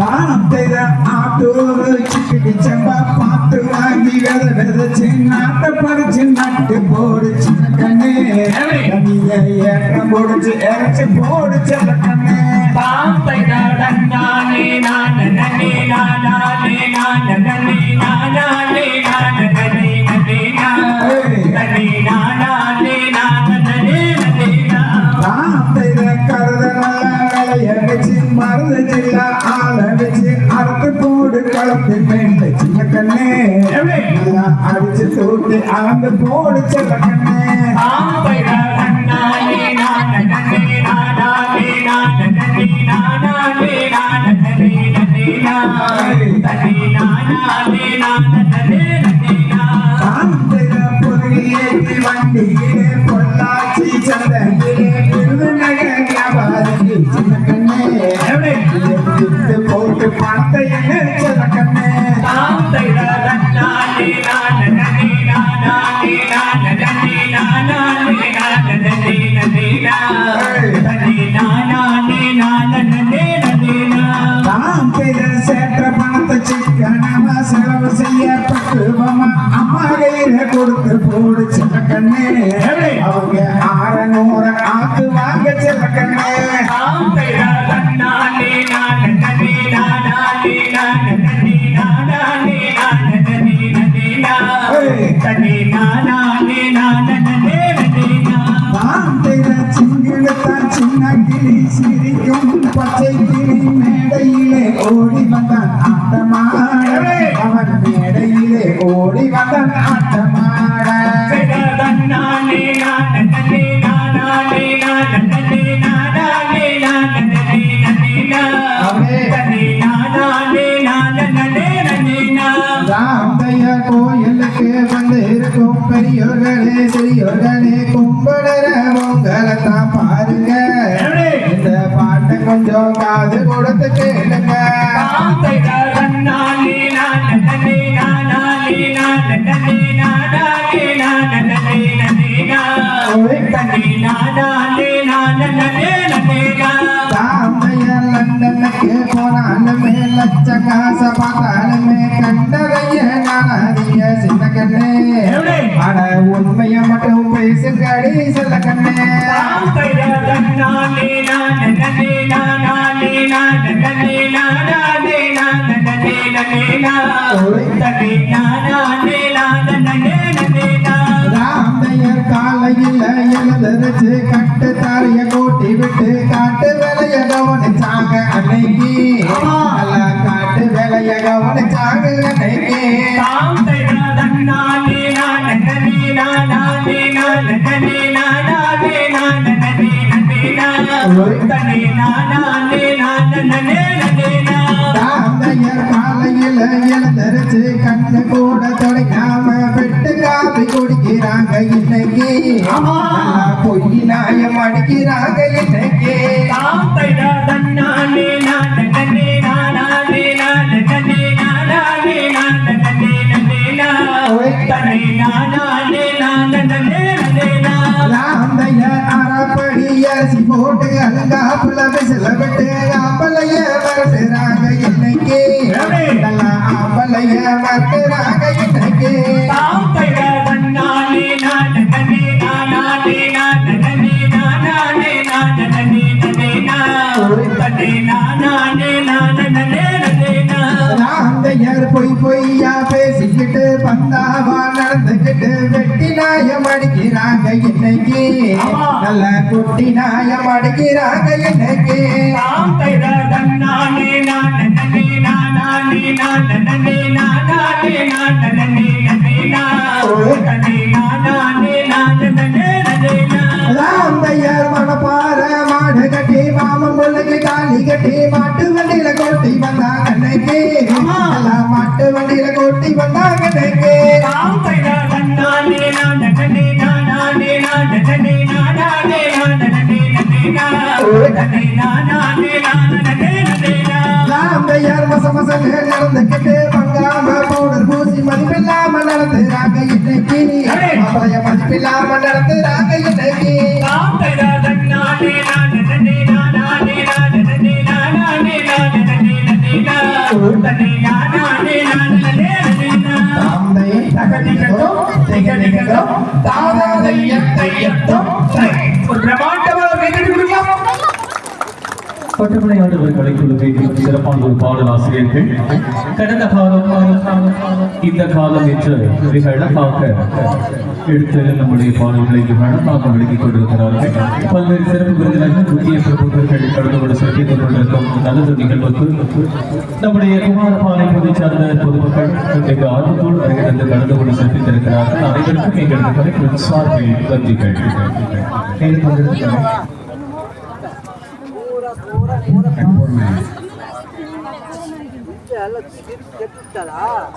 தானம் பாட்டு வாங்கி வித நாட்டை பறிச்சு நட்டு போடு சின்ன போடுச்சு நான் அடிச்சு தூட்டி போடு செல்ல கண்ணு தாந்தைய ஆறநூறு ஆக்கு வாங்க சின்ன கண்ணே தாம் செய்த சிங்கிடுத்தான் சின்ன கிளி சிரிக்கும் பச்சை கிளி மேடையிலே ஓடி வந்த கோயிலுக்கு வந்து இருக்கும் பெரியோர்களே சிறியோர்களே கும்பிடுற உங்களை தான் பாருங்க. இந்த பாட்டை கொஞ்சம் காது கொடுத்து கேளுங்க. ராமைய ராமையர் காலையில் எழுந்திருச்சு கட்டு தாரிய கூட்டி விட்டு காட்டு வேலைய கவனிச்சாங்க அன்னைக்கு. காட்டு வேலைய கவனிச்சாங்க அன்னைக்கு. ராமையர் எழுந்திருச்சு கண்ணு கூட தொடங்காம பெட்டு காப்பி குடிக்கிறாங்க இன்னைக்கு. நல்லா பொய் நாயம் அடிக்கிறாங்க இன்னைக்கு. அரிசி போட்டு அழுங்காப்புல விசில விட்டு ஆம்பளைய மறந்துறாங்க இன்னைக்கு. நல்லா ஆம்பளைய மறந்துறாங்க இன்னைக்கு. பொய் பொய்யா பேசிக்கிட்டு பந்தாவா நடந்துக்கிட்டு வெட்டி நாயம் அடிக்கிறாங்க இன்னைக்கு நல்ல குட்டி நாயம் அடிக்கிறாங்க இன்னைக்கு ராந்தையர் ராமையார் மச மசன்னு நடந்துக்கிட்டு பங்காம பவுடர் பூசி நடத்துறாங்க இன்னைக்கு மதிப்பில்லாம பட்டமடையாளர்கள் கலைக்குழுவின் சிறப்பான ஒரு பாடல் ஆசிரியர்கள். கடந்த காலம் இந்த காலம் என்று மிக அழகாக எடுத்து நம்முடைய பாடல்களை மிக அழகாக விளக்கிக் கொண்டிருக்கிறார்கள். பல்வேறு சிறப்பு விருந்தினர்கள் முக்கிய பிரபுக்கள் கலந்து கொண்டு சிறப்பித்துக் கொண்டிருக்கும் நல்லது நிகழ்வுக்கு நம்முடைய குமாரபாலை பொதுச் சார்ந்த பொதுமக்கள் மிக ஆர்வத்தோடு வருகிறது கலந்து கொண்டு சிறப்பித்திருக்கிறார்கள். அனைவருக்கும் எங்களது கலைக்குழு சார்பில் நன்றிகள். கேள்வி கொண்டிருக்கிறார்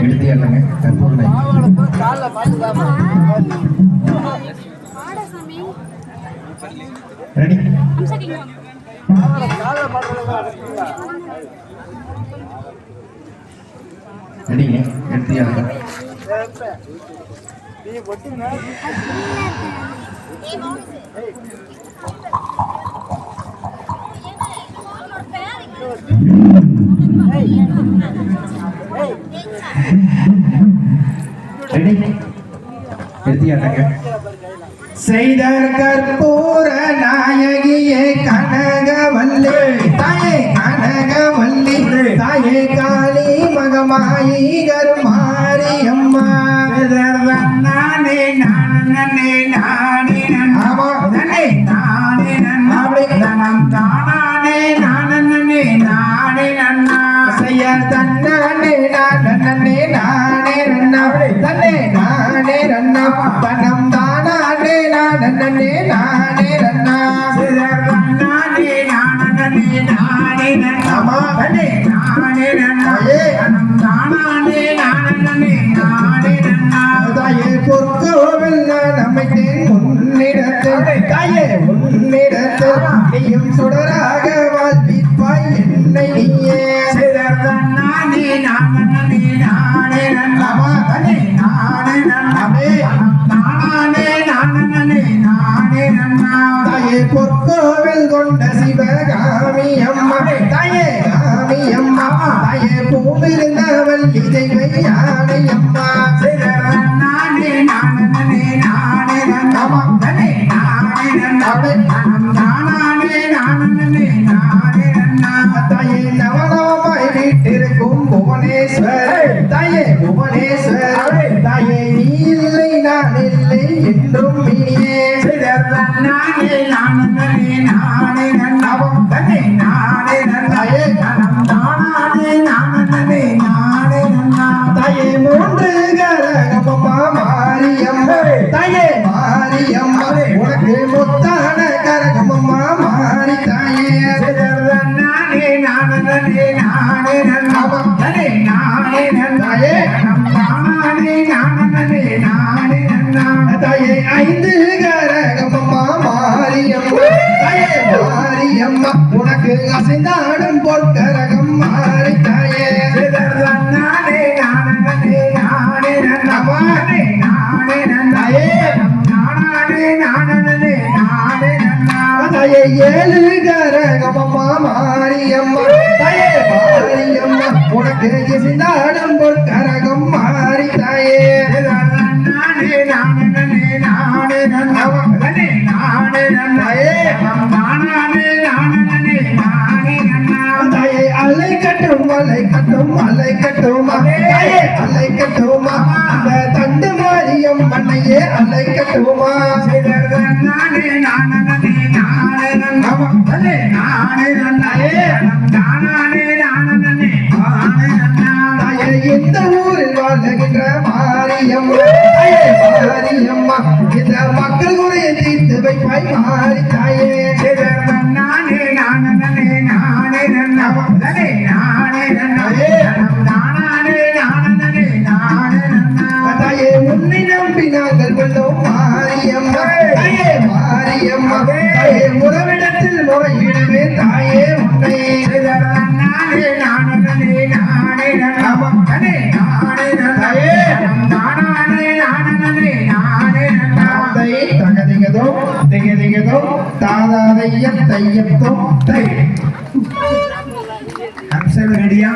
எழுதி அல்லங்க கற்பூர்ணை ரெடி ரெடிங்க எழுதி செய்தர் கற்பூர நாயகியே கனக கனகவல்லி. தாயே கனக வல்லி தாயே காளி மகமாயி கருமாரி அம்மா நானே நானே அமைத்தேன் உன்னிடத்தில் தாயே. உன்னிடத்தில் நீயும் சுடராக வாழ்விப்பாய் என்னை நீயே. நானே நானே நானே நானே நன்னமே நானே நானே நானே நன்னா தாயே பொற்கோவில் கொண்ட சிவகாமி அம்மா. தாயே. காமி அம்மா. தாயே பூமிருந்த வள்ளி தெய்வை புவனேஸ்வர் தாயே. புவனேஸ்வர் தாயே நீ இல்லை நான் இல்லை என்றும் இனியே. நானே நானே நானே நன்னவம் தன்னை நானே நன்னாயே நனம் தானே நானே நானே நன்னா. தாயே மூன்று கரகமம்மா மாரியம்மா தாயே மாரியம்மா உனக்கு அசைந்தாடும் பொற்கரகம் மாறி தாயே நானே நானே நானே நன்னமா நானே நன்னாயே நானே நானே நானே தாயே ஏழு கரகமம்மா மாரியம்மா. தாயே மாரியம்மா உனக்கு இசைந்தாடும் அலை கட்டும்? தாயே அலை கட்டுமா அந்த தண்டு மாரியம் மண்ணையே அலை கட்டுமா நானே நானே எந்த ஊரில் வாழ்கின்ற மாரியம்மா தாயே மாரியம்மா இந்த மக்கள் குறையை தீர்த்து வைப்பாய் மாறி தாயே தையத்தோ தை அம்சம் ரெடியா